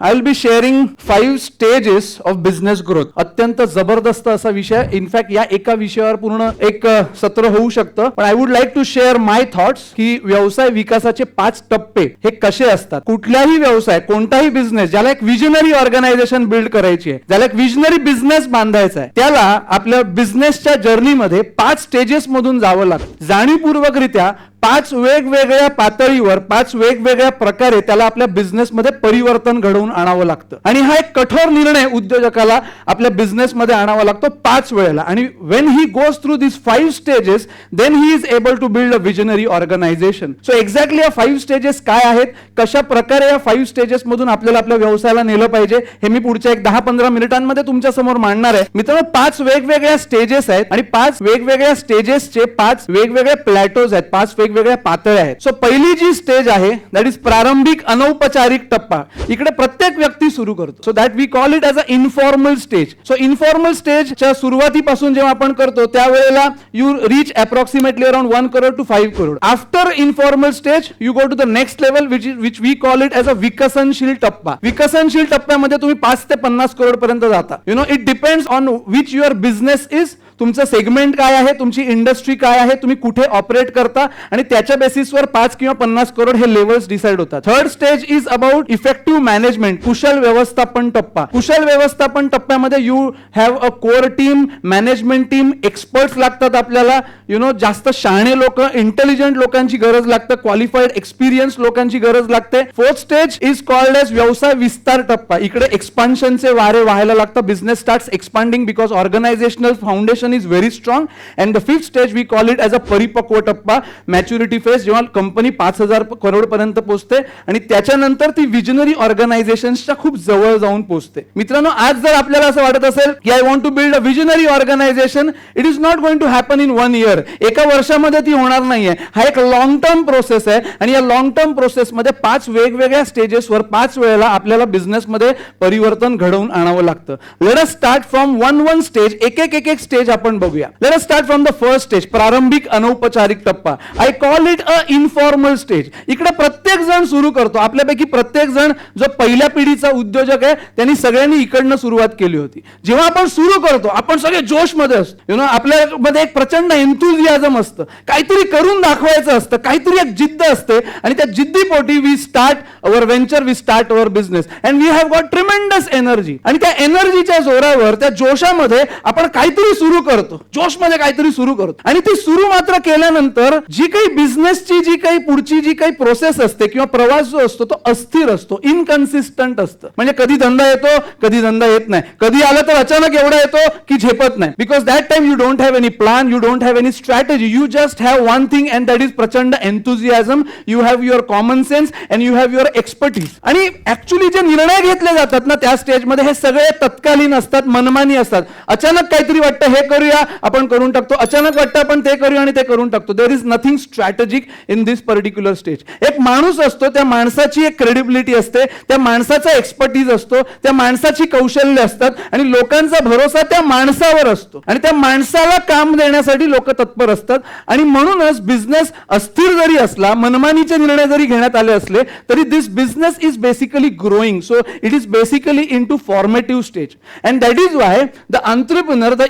I will be sharing five stages of business growth अत्यंत जबरदस्त असा विषय. इनफॅक्ट या एका विषयावर पूर्ण एक सत्र होऊ शकतं. पण I would like to share my thoughts की व्यवसाय विकासाचे पाच टप्पे हे कसे असतात? कुठल्याही व्यवसाय कोणताही बिझनेस ज्याला एक विजनरी ऑर्गनायझेशन बिल्ड करायची आहे ज्याला एक विजनरी बिझनेस बांधायचा आहे त्याला आपल्या बिझनेसच्या जर्नीमध्ये पाच स्टेजेस मधून जावं लागतं. जाणीवपूर्वकरित्या पाच वेगवेगळ्या पातळीवर पाच वेगवेगळ्या प्रकारे त्याला आपल्या बिझनेसमध्ये परिवर्तन घडवून आणावं लागतं. आणि हा एक कठोर निर्णय उद्योजकाला आपल्या बिझनेसमध्ये आणावा लागतो पाच वेळेला. आणि when he goes through this five stages then he is able to build a visionary organization so exactly या फाईव्ह स्टेजेस काय आहेत? कशा प्रकारे या फाईव्ह स्टेजेस मधून आपल्याला आपल्या व्यवसायाला नेलं पाहिजे? हे मी पुढच्या एक दहा पंधरा मिनिटांमध्ये तुमच्यासमोर मांडणार आहे. मित्रांनो पाच वेगवेगळ्या स्टेजेस आहेत. आणि पाच वेगवेगळ्या स्टेजेसचे पाच वेगवेगळे प्लॅटोज आहेत. पाच वेगवेगळ्या पातळ्या आहेत. सो पहिली जी स्टेज आहे दॅट इज प्रारंभिक अनौपचारिक टप्पा. इकडे प्रत्येक व्यक्ती सुरू करतो. So that we call it as a informal stage so informal स्टेजच्या सुरुवातीपासून जेव्हा आपण करतो त्यावेळेला you reach approximately around one crore two five crore after informal stage you go to the next level which which we call it as a विकसनशील टप्पा विकसनशील टप्प्यामध्ये तुम्ही पाच ते पन्नास करोड पर्यंत जाता. You know it depends on which your business is तुमचं सेगमेंट काय आहे? तुमची इंडस्ट्री काय आहे? तुम्ही कुठे ऑपरेट करता? आणि त्याच्या बेसिसवर पाच किंवा पन्नास करोड हे लेवल्स डिसाइड होतात. Third stage is about effective management कुशल व्यवस्थापन टप्पा. कुशल व्यवस्थापन टप्प्यामध्ये you have a core team management team experts लागतात आपल्याला. यु नो जास्त शहाणे लोक इंटेलिजंट लोकांची गरज लागते क्वालिफाईड एक्सपिरियन्स लोकांची गरज लागते. Fourth stage is called as व्यवसाय विस्तार टप्पा. इकडे एक्सपान्शनचे वारे व्हायला लागतं business start expanding because organizational foundation is very strong and the fifth stage we call it as a परिपक्व टप्पा मॅच्युरिटी फेज जेव्हा कंपनी पाच हजार करोडपर्यंत पोहोचते आणि त्याच्यानंतर ती विजनरी ऑर्गनायझेशनच्या खूप जवळ जाऊन पोहोचते. मित्रांनो आज जर आपल्याला असं वाटत असेल की I want to build a visionary organization it is not going to happen in one year एका वर्षामध्ये ती होणार नाहीये. हा एक लॉंग टर्म प्रोसेस आहे आणि या लॉंग टर्म प्रोसेसमध्ये पाच वेगवेगळ्या स्टेजेसवर पाच वेळेला आपल्याला बिझनेसमध्ये परिवर्तन घडवून आणावं लागतं. Let us start from one one stage एक एक एक एक स्टेज आपण बघूया. Let us start from the first stage प्रारंभिक अनौपचारिक टप्पा. I call it a informal stage इकडे प्रत्येक जण सुरू करतो. आपल्यापैकी प्रत्येक जण जो पहिल्या पिढीचा उद्योजक आहे त्यांनी सगळ्यांनी इकडनं सुरुवात केली होती. जेव्हा आपण सुरू करतो आपण सगळे जोशमध्ये असतो. यु नो आपल्यामध्ये एक प्रचंड एन्थुझियाझम असतं. काहीतरी करून दाखवायचं असतं काहीतरी एक जिद्द असते आणि त्या जिद्दीपोटी we start our venture we start our business and we have got tremendous energy आणि त्या एनर्जीच्या जोरावर त्या जोशामध्ये आपण काहीतरी सुरू करतो. जोशमध्ये काहीतरी सुरू करतो. आणि ती सुरू मात्र केल्यानंतर जी काही बिझनेसची जी काही पुढची जी काही प्रोसेस असते किंवा प्रवास जो असतो तो अस्थिर असतो इनकन्सिस्टंट असतं. म्हणजे कधी धंदा येतो कधी धंदा येत नाही. कधी आला तर अचानक एवढा येतो की झेपत नाही. Because that time you don't have any plan you don't have any strategy you just have one thing and that is प्रचंड enthusiasm you have your common sense and you have your expertise आणि actually जे निर्णय घेतले जातात ना त्या स्टेजमध्ये हे सगळे तत्कालीन असतात मनमानी असतात. अचानक काहीतरी वाटतं हे करूया आपण करून टाकतो. अचानक वाटतं आपण ते करूया आणि ते करून टाकतो. There is nothing strategic in this particular stage एक माणूस असतो त्या माणसाची एक क्रेडिबिलिटी असते त्या माणसाचा एक्सपर्टीज असतो त्या माणसाची कौशल्य असतात आणि लोकांचा भरोसा त्या माणसावर असतो. आणि त्या माणसाला काम देण्यासाठी लोक तत्पर असतात. आणि म्हणूनच बिझनेस अस्थिर जरी असला मनमानीचे निर्णय जरी घेण्यात आले असले तरी this business is basically growing so it is basically into formative stage and that is why the entrepreneur, the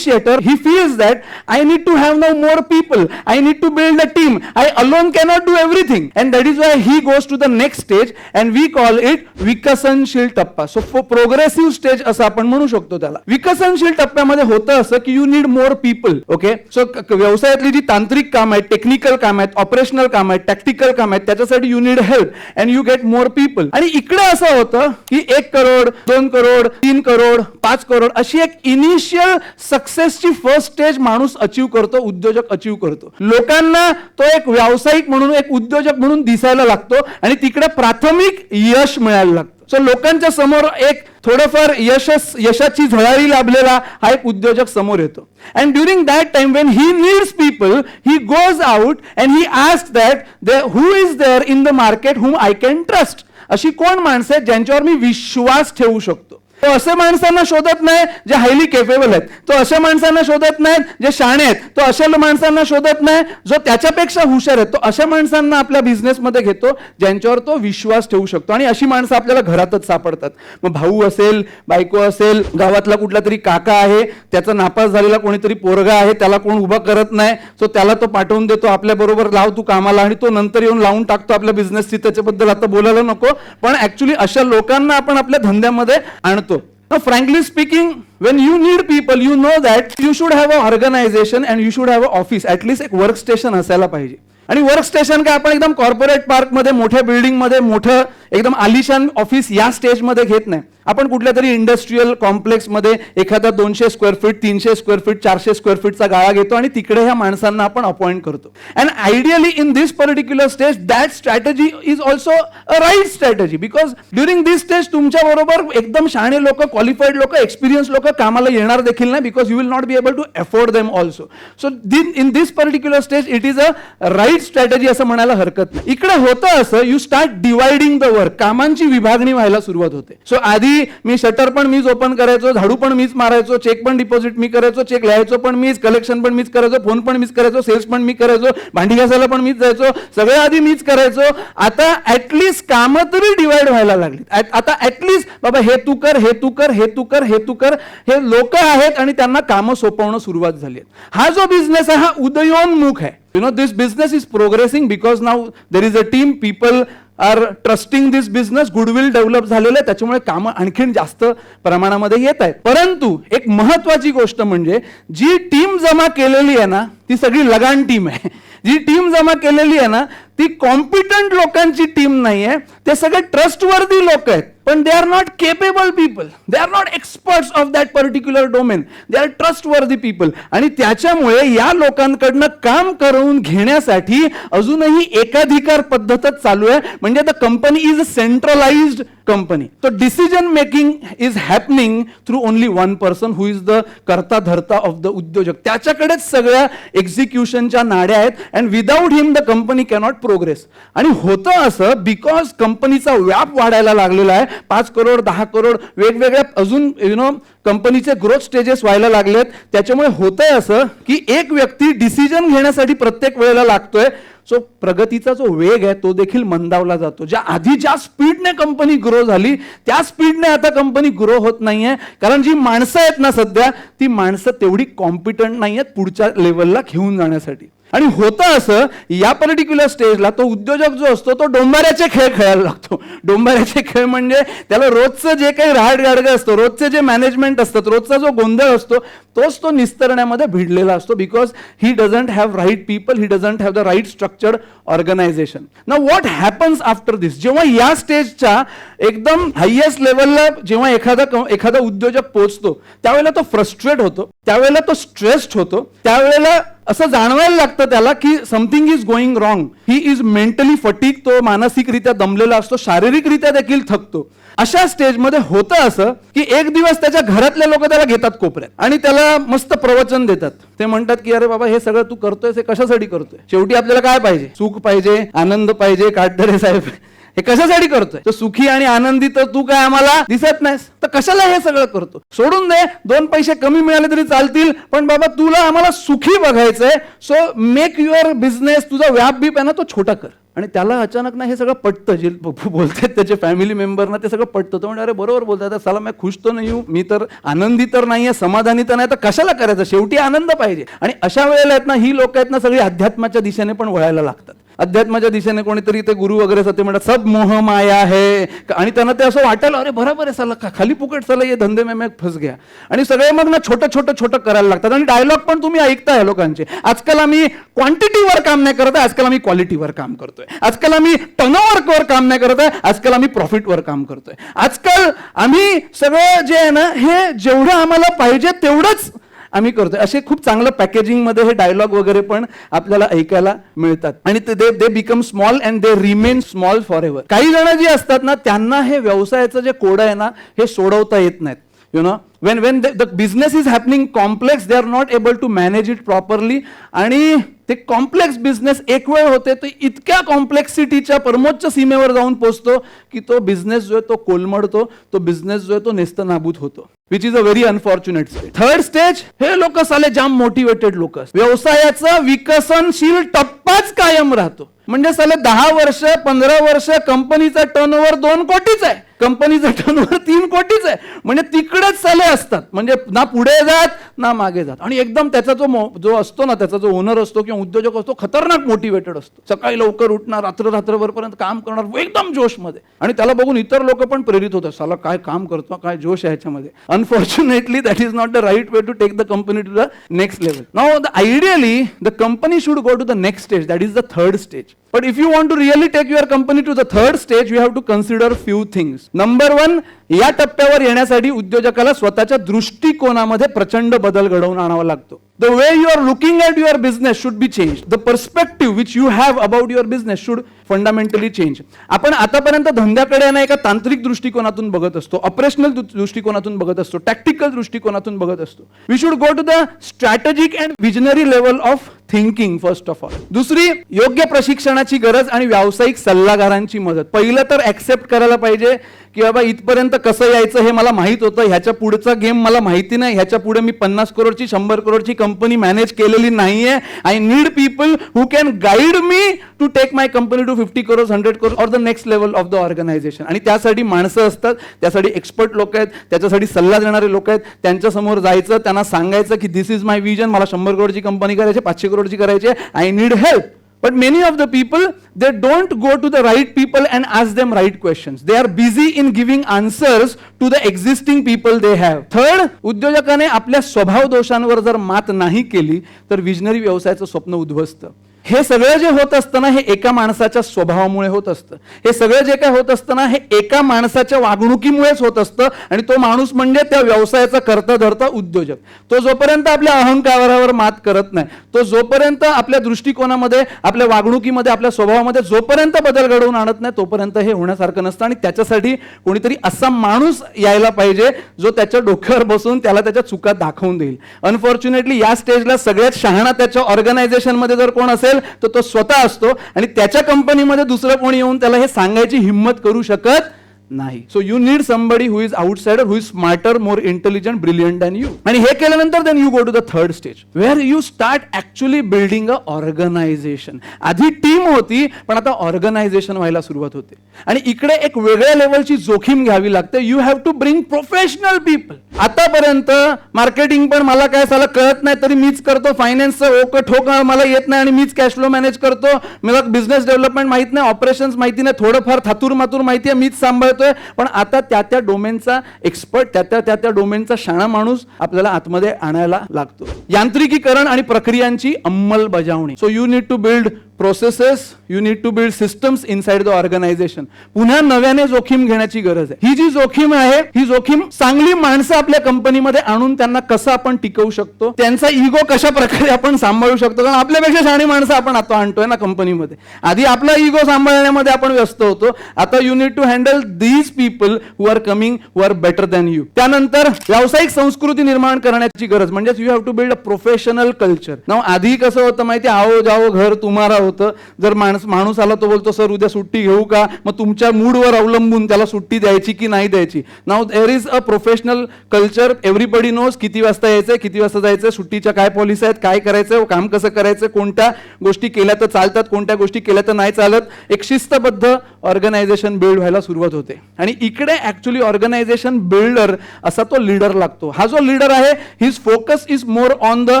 initiator, he feels that I need to have now more people. I need to build a team. I alone cannot do everything. And that is why he goes to the next stage and we call it विकसनशील टप्पा so progressive stage असं आपण म्हणू शकतो त्याला विकसनशील टप्प्यामध्ये होतं असं की you need more people okay so व्यवसायातली जी तांत्रिक काम आहेत टेक्निकल काम आहेत ऑपरेशनल काम आहेत टॅक्टिकल काम आहेत त्याच्यासाठी you need help and you get more people आणि इकडे असं होतं की एक करोड दोन करोड तीन करोड पाच करोड अशी एक इनिशियल सक्सेस सक्सेसची फर्स्ट स्टेज माणूस अचीव करतो उद्योजक अचीव करतो. लोकांना तो एक व्यावसायिक म्हणून एक उद्योजक म्हणून दिसायला लागतो आणि तिकडे प्राथमिक यश मिळायला लागतं. सो लोकांच्या समोर एक थोडंफार यशस यशाची झळाळी लाभलेला हा एक उद्योजक समोर येतो. And during that time when he needs people he goes out and he ask that they who is there in the market whom I can trust अशी कोण माणसं आहेत ज्यांच्यावर मी विश्वास ठेवू शकतो. तो असे माणसांना शोधत नाही जे हायली केपेबल आहेत. तो अशा माणसांना शोधत नाहीत जे शाणे आहेत. तो अशा माणसांना शोधत नाही जो त्याच्यापेक्षा हुशार आहे. तो अशा माणसांना आपल्या बिझनेसमध्ये घेतो ज्यांच्यावर तो विश्वास ठेवू शकतो आणि अशी माणसं आपल्याला घरातच सापडतात. मग भाऊ असेल बायको असेल गावातला कुठला तरी काका आहे त्याचा नापास झालेला कोणीतरी पोरगा आहे त्याला कोण उभा करत नाही सो त्याला तो पाठवून देतो आपल्याबरोबर लाव तू कामाला आणि तो नंतर येऊन लावून टाकतो आपल्या बिझनेसची त्याच्याबद्दल आता बोलायला नको पण ऍक्च्युली अशा लोकांना आपण आपल्या धंद्यामध्ये आणतो. Frankly speaking when you need people you know that you should have a organization and you should have a office at least एक वर्क स्टेशन असायला पाहिजे. आणि वर्क स्टेशन काय आपण एकदम कॉर्पोरेट पार्कमध्ये मोठ्या बिल्डिंगमध्ये मोठं एकदम आलिशान ऑफिस या स्टेजमध्ये घेत नाही. आपण कुठल्या तरी इंडस्ट्रीयल कॉम्प्लेक्समध्ये एखादा दोनशे स्क्वेअर फीट तीनशे स्क्वेअर फीट चारशे स्क्वेअर फीटचा गाळा घेतो आणि तिकडे ह्या माणसांना आपण अपॉइंट करतो. And ideally in this particular stage that strategy is also a right strategy because during this stage तुमच्या बरोबर एकदम शहाणे लोक क्वालिफाईड लोक एक्सपिरियन्स लोक कामाला येणार देखील नाही because you will not be able to afford them also so then in this particular stage it is a right strategy असं म्हणायला हरकत नाही. इकडे होतं असं you start dividing the work कामांची विभागणी व्हायला सुरुवात होते. सो आधी मी शटर पण मीच ओपन करायचो झाडू पण मीच मारायचो चेक पण डिपॉझिट मी करायचो चेक लिहायचो पण मीच कलेक्शन पण मीच करायचो फोन पण मीच करायचो सेल्स पण मी करायचो भांडी घासायला पण मीच जायचो सगळं आधी मीच करायचो. आता ऍटलिस्ट कामं तरी डिवाइड व्हायला लागली आता ऍटलिस्ट बाबा हे तू कर हे तू कर हे तू कर हे तू कर हे लोक आहेत आणि त्यांना कामं सोपवणं सुरुवात झाली हा जो बिझनेस आहे हा उदयोन्मुख आहे. You know this business is progressing because now there is a team people are trusting this business goodwill develop झालेलं आहे त्याच्यामुळे कामं आणखीन जास्त प्रमाणामध्ये येत आहेत. परंतु एक महत्वाची गोष्ट म्हणजे जी टीम जमा केलेली आहे ना ती सगळी लगान टीम आहे. जी टीम जमा केलेली आहे ना ती कॉम्पिटंट लोकांची टीम नाही आहे ते सगळे ट्रस्टवर्दी लोक आहेत. पण they are not capable people they are not experts of that particular domain they are the people आणि त्याच्यामुळे या लोकांकडनं काम करून घेण्यासाठी अजूनही एकाधिकार पद्धतच चालू आहे. म्हणजे the company is a centralised company तो decision making is happening through only one person who is the करता धरता ऑफ द उद्योजक त्याच्याकडेच सगळ्या एक्झिक्युशनच्या नाड्या आहेत and without him the company cannot progress आणि होतं असं बिकॉज कंपनीचा व्याप वाढायला लागलेला आहे. पाच करोड दहा करोड वेगवेगळ्या अजून यु नो कंपनीचे ग्रोथ स्टेजेस व्हायला लागलेत. त्याच्यामुळे होतंय असं की एक व्यक्ती डिसिजन घेण्यासाठी प्रत्येक वेळेला लागतोय. सो प्रगतीचा जो वेग आहे तो देखील मंदावला जातो. ज्या आधी ज्या स्पीडने कंपनी ग्रो झाली त्या स्पीडने आता कंपनी ग्रो होत नाहीये. कारण जी माणसं आहेत ना सध्या ती माणसं तेवढी कॉम्पिटंट नाही आहेत पुढच्या लेवलला घेऊन जाण्यासाठी. आणि होतं असं या पर्टिक्युलर स्टेजला तो उद्योजक जो असतो तो डोंबाऱ्याचे खेळ खेळायला लागतो. डोंबाऱ्याचे खेळ म्हणजे त्याला रोजचं जे काही राहाडगाडगं असतं रोजचे जे मॅनेजमेंट असतात रोजचा जो गोंधळ असतो तोच तो निस्तरण्यामध्ये भिडलेला असतो because he doesn't have right people he doesn't have the right structured organisation ना व्हॉट हॅपन्स आफ्टर दिस जेव्हा या स्टेजच्या एकदम हायएस्ट लेवलला जेव्हा एखादा एखादा उद्योजक पोचतो त्यावेळेला तो फ्रस्ट्रेट होतो त्यावेळेला तो स्ट्रेस्ड होतो त्यावेळेला असं जाणवायला लागतं त्याला की something is going wrong he is mentally fatigue तो मानसिकरित्या दमलेला असतो शारीरिकरित्या देखील थकतो. अशा स्टेजमध्ये होतं असं की एक दिवस त्याच्या घरातले लोक त्याला घेतात कोपऱ्यात आणि त्याला मस्त प्रवचन देतात. ते म्हणतात की अरे बाबा हे सगळं तू करतोय हे कशासाठी करतोय? शेवटी आपल्याला काय पाहिजे? सुख पाहिजे आनंद पाहिजे काटधरे साहेब. हे कशासाठी करतोय? तर सुखी आणि आनंदी तर तू काय आम्हाला दिसत नाहीस? तर कशाला हे सगळं करतो? सोडून दे दोन पैसे कमी मिळाले तरी चालतील पण बाबा तुला आम्हाला सुखी बघायचंय सो मेक युअर बिझनेस तुझा व्याप बीप आहे ना तो छोटा कर. आणि त्याला अचानक ना हे सगळं पटतं जे बोलतात त्याचे फॅमिली मेंबरना ते सगळं पटतं. तो म्हणजे अरे बरोबर बोलतात. चला मी खुश तर नाही मी तर आनंदी तर नाहीये समाधानी तर नाही तर कशाला करायचं? शेवटी आनंद पाहिजे. आणि अशा वेळेला आहेत ना ही लोक आहेत ना सगळी अध्यात्माच्या दिशेने पण वळायला लागतात. अध्यात्माच्या दिशेने कोणीतरी ते गुरु वगैरे असतात ते म्हणतात सब मोह माया आहे आणि त्यांना ते असं वाटायला अरे बरोबर आहे चला खा- खाली फुकट चला हे धंदे मे फस घ्या आणि सगळे मग ना छोटं छोटं छोटं करायला लागतात. आणि डायलॉग पण तुम्ही ऐकताय लोकांचे. आजकाल आम्ही क्वांटिटीवर काम नाही करत आहे आजकाल आम्ही क्वालिटीवर काम करतोय. आजकाल आम्ही टर्नओव्हरवर काम नाही करत आहे आजकाल आम्ही प्रॉफिटवर काम करतोय. आजकाल आम्ही सगळं जे आहे ना हे जेवढं आम्हाला पाहिजे तेवढंच आम्ही करतो असे खूप चांगलं पॅकेजिंगमध्ये हे डायलॉग वगैरे पण आपल्याला ऐकायला मिळतात. आणि ते they they become small and they remain small for ever काही जण जी असतात ना त्यांना हे व्यवसायाचं जे कोड आहे ना हे सोडवता येत नाहीत. You know when when the, the business is happening complex they are not able to manage it properly. आणि ते कॉम्प्लेक्स बिझनेस एक वेळ होते तो इतक्या कॉम्प्लेक्सिटीच्या परमोच्च सीमेवर जाऊन पोहोचतो की तो बिझनेस जो आहे तो कोलमडतो तो बिझनेस जो आहे तो नेस्तनाबूत होतो. Which is a very unfortunate stage third stage हे लोक साले जाम मोटिवेटेड लोक व्यवसायाचा विकसनशील टप्पाच कायम राहतो. म्हणजे साले दहा वर्ष पंधरा वर्ष कंपनीचा टर्नओव्हर दोन कोटीच आहे. कंपनीचा टर्नओव्हर तीन कोटीच आहे. म्हणजे तिकडेच साले असतात. म्हणजे ना पुढे जात ना मागे जात. आणि एकदम त्याचा जो जो असतो ना त्याचा जो ओनर असतो किंवा उद्योजक असतो खतरनाक मोटिवेटेड असतो. सकाळी लवकर उठणार रात्र रात्रभरपर्यंत काम करणार एकदम जोशमध्ये. आणि त्याला बघून इतर लोक पण प्रेरित होतात. साला काय काम करतो काय जोश आहे ह्याच्यामध्ये. Unfortunately that is not the right way to take the company to the next level now the ideally the company should go to the next stage that is the third stage But if you want to really take your company to the third stage, you have to consider few things. Number one, या टप्प्यावर येण्यासाठी उद्योजकाला स्वतःच्या दृष्टिकोनामध्ये प्रचंड बदल घडवून आणावा लागतो. The way you are looking at your business should be change the perspective which you have about your business should fundamentally change आपण आतापर्यंत धंद्याकडे ना एका तांत्रिक दृष्टिकोनातून बघत असतो ऑपरेशनल दृष्टिकोनातून बघत असतो टॅक्टिकल दृष्टिकोनातून बघत असतो. We should go to the strategic and visionary level of thinking first of all दुसरी योग्य प्रशिक्षण प्रशिक्षणाची गरज आणि व्यावसायिक सल्लागारांची मदत. पहिलं तर ऍक्सेप्ट करायला पाहिजे की बाबा इथपर्यंत कसं यायचं हे मला माहीत होतं. ह्याच्या पुढचा गेम मला माहिती नाही. ह्याच्या पुढे मी पन्नास करोडची शंभर करोडची कंपनी मॅनेज केलेली नाहीये. I need people who can guide me to take my company to fifty crore hundred crore or the next level of the organisation आणि त्यासाठी माणसं असतात. त्यासाठी एक्सपर्ट लोक आहेत. त्याच्यासाठी सल्ला देणारे लोक आहेत. त्यांच्यासमोर जायचं त्यांना सांगायचं की दिस इज माय विजन मला शंभर करोडची कंपनी करायची पाचशे करोडची करायची I need help But many of the people, they don't go to the right people and ask them right questions. They are busy in giving answers to the existing people they have. Third, उद्योजकाने आपल्या स्वभाव दोषांवर जर मात नाही केली तर visionary व्यवसायाचं स्वप्न उद्ध्वस्त हे सगळं जे होत असतं ना हे एका माणसाच्या स्वभावामुळे होत असतं. हे सगळं जे काय होत असतं ना हे एका माणसाच्या वागणुकीमुळेच होत असतं आणि तो माणूस म्हणजे त्या व्यवसायाचा करता धरता उद्योजक. तो जोपर्यंत आपल्या अहंकारावर मात करत नाही तो जोपर्यंत आपल्या दृष्टिकोनामध्ये आपल्या वागणुकीमध्ये आपल्या स्वभावामध्ये जोपर्यंत बदल घडवून आणत नाही तोपर्यंत हे होण्यासारखं नसतं आणि त्याच्यासाठी कोणीतरी असा माणूस यायला पाहिजे जो त्याच्या डोक्यावर बसून त्याला त्याच्या चुका दाखवून देईल. अनफॉर्च्युनेटली या स्टेजला सगळ्यात शहाणा त्याच्या ऑर्गनायझेशनमध्ये जर कोण असेल तर तो स्वतः असतो आणि त्याच्या कंपनीमध्ये दुसरं कोणी येऊन त्याला हे सांगायची हिंमत करू शकत नाही. So you need somebody who is outsider who is smarter more intelligent brilliant than you आणि हे केल्यानंतर then you go to the third stage where you start actually building a organisation आधी टीम होती पण आता ऑर्गनायझेशन व्हायला सुरुवात होते. आणि इकडे एक वेगळ्या लेवलची जोखीम घ्यावी लागते. You have to bring professional people आतापर्यंत मार्केटिंग पण मला काय साला कळत नाही तरी मीच करतो. फायनान्सचं ओक ठोक मला येत नाही आणि मीच कॅश फ्लो मॅनेज करतो. मला बिझनेस डेव्हलपमेंट माहीत नाही ऑपरेशन्स माहिती नाही थोडंफार थातूर मातूर माहिती आहे मीच सांभाळतोय. पण आता त्या त्या डोमेनचा एक्सपर्ट त्या त्या त्या त्या डोमेनचा शाणा माणूस आपल्याला आतमध्ये आणायला लागतो. यांत्रिकीकरण आणि प्रक्रियांची अंमलबजावणी. So you need to build processes you need to build systems inside the organisation पुन्हा नव्याने जोखीम घेण्याची गरज आहे. ही जी जोखीम आहे ही जोखीम चांगली माणसं आपल्या कंपनीमध्ये आणून त्यांना कसं आपण टिकवू शकतो त्यांचा इगो कशा प्रकारे आपण सांभाळू शकतो कारण आपल्यापेक्षा शहाणी माणसं आपण आता आणतोय ना कंपनीमध्ये. आधी आपला इगो सांभाळण्यामध्ये आपण व्यस्त होतो. आता you need to handle these people who are coming who are better than you त्यानंतर व्यावसायिक संस्कृती निर्माण करण्याची गरज म्हणजे you have to build a professional culture now आधी कसं होतं माहिती आओ जाओ घर तुम्हाला हो. होतं. जर माणूस माणूस आला तो बोलतो सर उद्या सुट्टी घेऊ का? मग तुमच्या मूडवर अवलंबून त्याला सुट्टी द्यायची की नाही द्यायची? Now there is a professional culture everybody knows किती वाजता यायचंय किती वाजता जायचंय सुट्टीच्या काय पॉलिसी आहेत काय करायचं काम कसं करायचं कोणत्या गोष्टी केल्या तर चालतात कोणत्या गोष्टी केल्या तर नाही चालत. एक शिस्तबद्ध ऑर्गनायझेशन बिल्ड व्हायला सुरुवात होते. आणि इकडे ऍक्च्युली ऑर्गनायझेशन बिल्डर असा तो लीडर लागतो. हा जो लीडर आहे his focus is more on the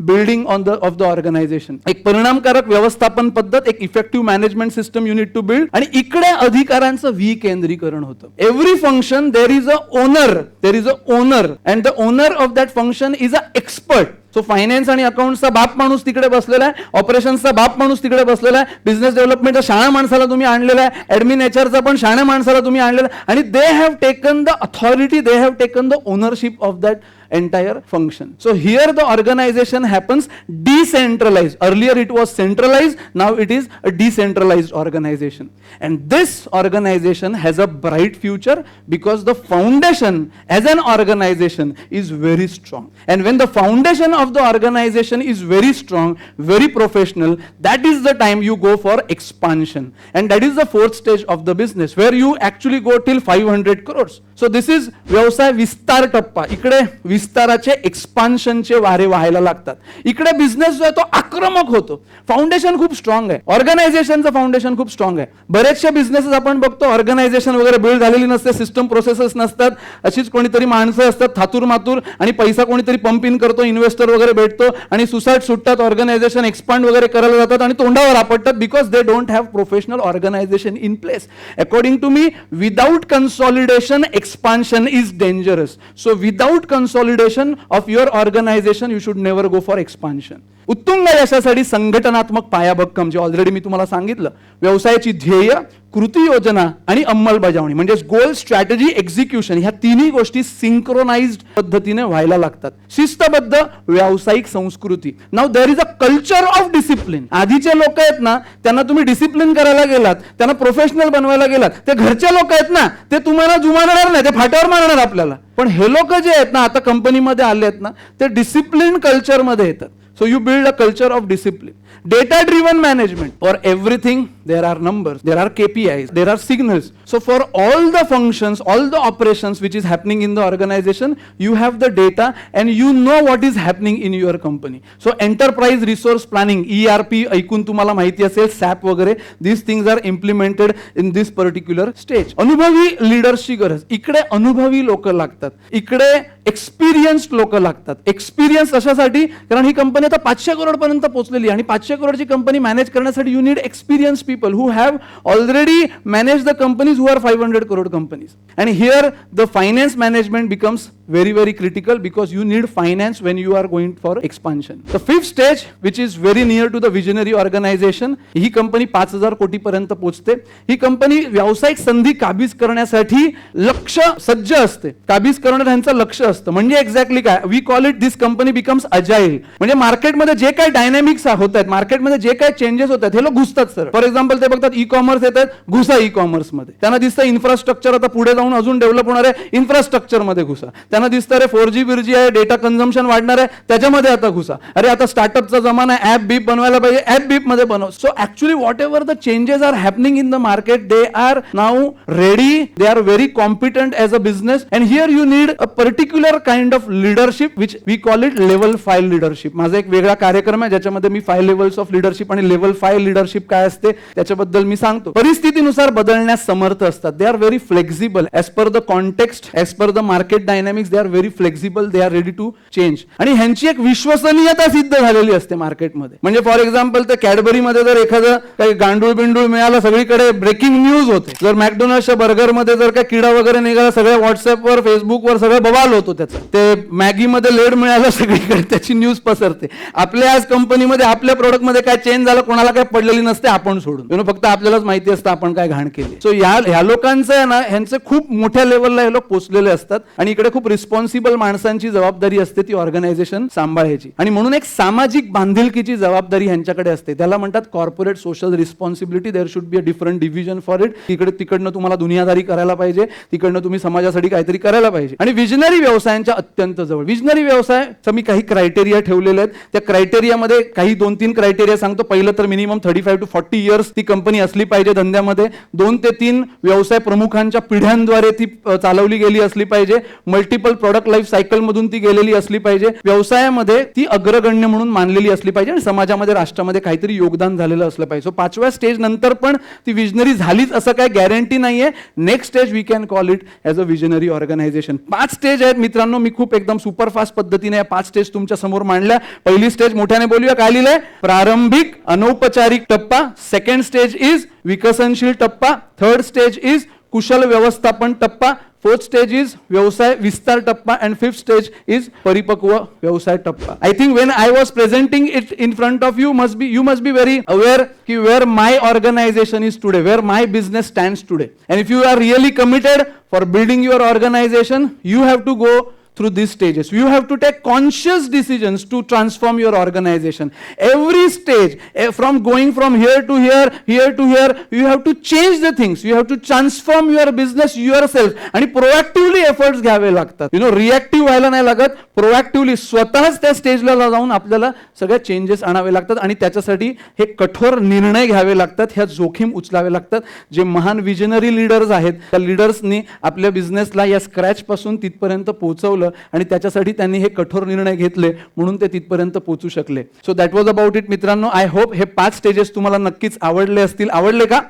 building on the of the organisation एक परिणामकारक व्यवस्थापन पद्धत एक effective management system unit to build आणि इकडे अधिकारांचं विकेंद्रीकरण होतं. Every function there is a owner there is a owner and the owner of that function is a expert so finance आणि अकाउंटचा बाप माणूस तिकडे बसलेला आहे. ऑपरेशनचा बाप माणूस तिकडे बसलेला आहे. बिझनेस डेव्हलपमेंटच्या शाळा माणसाला तुम्ही आणलेला आहे. ऍडमिन एचआरचा पण शाळा माणसाला तुम्ही आणलेला आहे. आणि they have taken the authority they have taken the ownership of that entire function. So here the organization happens decentralized. Earlier it was centralized, now it is a decentralized organization. And this organization has a bright future because the foundation as an organization is very strong. And when the foundation of the organization is very strong, very professional, that is the time you go for expansion. And that is the fourth stage of the business where you actually go till 500 crores. So this is व्यवसाय विस्तार टप्पा इकडे विस्ताराचे एक्सपान्शनचे वारे व्हायला लागतात. इकडे business जो आहे तो आक्रमक होतो. फाउंडेशन खूप स्ट्रॉंग आहे. ऑर्गनायझेशनचं फाउंडेशन खूप स्ट्रॉंग आहे. बरेचसे बिझनेसेस आपण बघतो ऑर्गनायझेशन वगैरे बिल्ड झालेली नसते सिस्टम प्रोसेसेस नसतात. अशीच कोणीतरी माणसं असतात थातूर मातूर आणि पैसा कोणीतरी पंप इन करतो इन्व्हेस्टर वगैरे भेटतो आणि सुसाईड सुटतात ऑर्गनायझेशन एक्सपांड वगैरे करायला जातात आणि तोंडावर आपटतात because they don't have professional organisation in place according to me without consolidation expansion is dangerous so without consolidation of your organisation you should never go for expansion उत्तुंग यशासाठी संघटनात्मक पायाभक्कम जे ऑलरेडी मी तुम्हाला सांगितलं. व्यवसायाची ध्येय कृती योजना आणि अंमलबजावणी म्हणजे गोल स्ट्रॅटेजी एक्झिक्युशन ह्या तिन्ही गोष्टी सिंक्रोनाइज पद्धतीने व्हायला लागतात. शिस्तबद्ध व्यावसायिक संस्कृती. Now there is a culture of discipline आधीचे लोक आहेत ना त्यांना तुम्ही डिसिप्लिन करायला गेलात त्यांना प्रोफेशनल बनवायला गेलात ते घरचे लोक आहेत ना ते तुम्हाला जुमानणार नाही ते फाट्यावर मारणार आपल्याला. पण हे लोक जे आहेत ना आता कंपनीमध्ये आले आहेत ना ते डिसिप्लिन कल्चरमध्ये येतात. So you build a culture of discipline data driven management for everything there are numbers, there are KPIs, there are signals. So for all the functions, all the operations which is happening in the organization, you have the data and you know what is happening in your company. So enterprise resource planning, ERP, ऐकून तुम्हाला माहिती असेल SAP वगैरे these things are implemented in this particular stage. अनुभवी लीडर्सची गरज इकडे अनुभवी लोक लागतात इकडे एक्सपिरियन्स्ड लोक लागतात एक्सपिरियन्स अशासाठी कारण ही कंपनी आता पाचशे करोड पर्यंत पोहोचलेली आणि पाचशे करोडची कंपनी मॅनेज करण्यासाठी you need experience people who have already managed the companies who are 500 crore companies. Companies आणि here the finance management becomes very very critical because you need finance when you are going for expansion. The fifth stage which is very near to the visionary organization ही company पाच हजार कोटीपर्यंत पोहोचते ही company व्यावसायिक संधी काबीज करण्यासाठी लक्ष सज्ज असते. काबीज करणं त्यांचं लक्ष असतं. म्हणजे एक्झॅक्टली काय? We call it this company becomes agile म्हणजे मार्केटमध्ये जे काय डायनॅमिक्स होत आहेत मार्केटमध्ये जे काही चेंजेस होत आहेत हे लोक घुसतात सर फॉर एक्झाम्पल ते बघतात ई कॉमर्स येतात घुसा ई कॉमर्समध्ये. त्यांना दिसतं इन्फ्रास्ट्रक्चर आता पुढे जाऊन अजून डेव्हलप होणार आहे इन्फ्रास्ट्रक्चरमध्ये घुसा. त्यांना दिसतं रे फोर जी बिरजी आहे डेटा कन्झम्पन वाढणार आहे त्याच्यामध्ये आता घुसा. अरे आता स्टार्टअपचा जमाना आहे ऍप बीप बनवायला पाहिजे ऍप बीपमध्ये बनव. So actually whatever the changes are happening in the market they are now ready they are very competent as a business and here you need a particular kind of leadership which we call it level five leadership माझा एक वेगळा कार्यक्रम आहे ज्याच्यामध्ये मी five levels of leadership आणि level five leadership काय असते त्याच्याबद्दल मी सांगतो. परिस्थितीनुसार बदलण्यास समर्थ असतात. They are very flexible as per the context as per the market dynamics they are very flexible they are ready to change आणि ह्यांची एक विश्वसनीयता सिद्ध झालेली असते मार्केटमध्ये. म्हणजे फॉर एक्झाम्पल त्या कॅडबरीमध्ये जर एखादं काही गांडूळ बिंडूळ मिळालं सगळीकडे ब्रेकिंग न्यूज होते. जर मॅकडोनल्डच्या बर्गरमध्ये जर काही किडा वगैरे निघाला सगळ्या व्हॉट्सअपवर फेसबुकवर सगळं बवाल होतो त्याचं. ते मॅगीमध्ये लेड मिळालं सगळीकडे त्याची न्यूज पसरते. आपल्या आज कंपनीमध्ये आपल्या प्रोडक्टमध्ये काय चेंज झालं कोणाला काय पडलेली नसते आपण सोडून. फक्त आपल्यालाच माहिती असतं आपण काय घाण केली. सो या ह्या लोकांचं आहे ना ह्यांचं खूप मोठ्या लेवलला हे लोक पोचलेले असतात. आणि इकडे खूप रिस्पॉन्सिबल माणसांची जबाबदारी असते ती ऑर्गनायझेशन सांभाळायची. आणि म्हणून एक सामाजिक बांधिलकीची जबाबदारी ह्यांच्याकडे असते. त्याला म्हणतात corporate social responsibility there should be a different division for it तिकडे तिकडनं तुम्हाला दुनियादारी करायला पाहिजे. तिकडनं तुम्ही समाजासाठी काहीतरी करायला पाहिजे. आणि विजनरी व्यवसायांच्या अत्यंत जवळ. विजनरी व्यवसाय मी काही क्रायटेरिया ठेवलेले आहेत. त्या क्रायटेरियामध्ये काही दोन तीन क्रायटेरिया सांगतो. पहिलं तर minimum thirty five to forty years ती कंपनी असली पाहिजे धंद्यामध्ये. दोन ते तीन व्यवसाय प्रमुखांच्या पिढ्यांद्वारे ती चालवली गेली असली पाहिजे. मल्टिपल प्रॉडक्ट लाईफ सायकलमधून ती गेलेली असली पाहिजे. व्यवसायामध्ये ती अग्रगण्य म्हणून मानलेली असली पाहिजे आणि समाजामध्ये राष्ट्रामध्ये काहीतरी योगदान झालेलं असलं पाहिजे. सो पाचव्या स्टेज नंतर पण ती विजनरी झालीच असं काय गॅरंटी नाहीये. Next stage we can call it as a visionary organisation पाच स्टेज आहेत. मित्रांनो मी खूप एकदम सुपरफास्ट पद्धतीने या पाच स्टेज तुमच्यासमोर मांडल्या. पहिली स्टेज मोठ्याने बोलूया. काय लिहिलंय? प्रारंभिक अनौपचारिक टप्पा. सेकंड स्टेज इज विकसनशील टप्पा. थर्ड स्टेज इज कुशल व्यवस्थापन टप्पा. फोर्थ स्टेज इज व्यवसाय विस्तार टप्पा. अँड फिफ्थ स्टेज इज परिपक्व व्यवसाय टप्पा. I think when I was presenting it in front of you must be you must be very aware की where my organisation is today where my business stands today and if you are really committed for building your organisation you have to go through these stages. You have to take conscious decisions to transform your organization. Every stage, from going from here to here, here to here, you have to change the things. You have to transform your business yourself. आणि proactively efforts घ्यावे लागतात you know reactive व्हायला नाही लागत proactively स्वतःच त्या स्टेजला जाऊन आपल्याला सगळ्या चेंजेस आणावे लागतात आणि त्याच्यासाठी हे कठोर निर्णय घ्यावे लागतात ह्या जोखीम उचलावे लागतात जे महान विजनरी लीडर्स आहेत त्या लीडर्सनी आपल्या बिझनेसला या स्क्रॅचपासून तिथपर्यंत पोहोचवलं आणि त्याच्यासाठी त्यांनी हे कठोर निर्णय घेतले म्हणून ते तिथपर्यंत पोहोचू शकले. So that was about it मित्रांनो आय होप हे पाच स्टेजेस तुम्हाला नक्कीच आवडले असतील. आवडले का?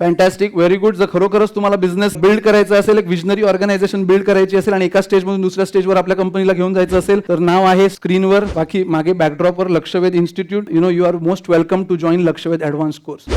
फॅन्टॅस्टिक व्हेरी गुड जर खरोखरच तुम्हाला बिझनेस बिल्ड करायचा असेल एक विजनरी ऑर्गनायझेशन बिल्ड करायची असेल आणि एका स्टेजमधून दुसऱ्या स्टेजवर आपल्या कंपनीला घेऊन जायचं असेल तर नाव आहे स्क्रीनवर बाकी मागे बॅकड्रॉपवर Lakshvedh institute you know you are most welcome to join Lakshvedh advance course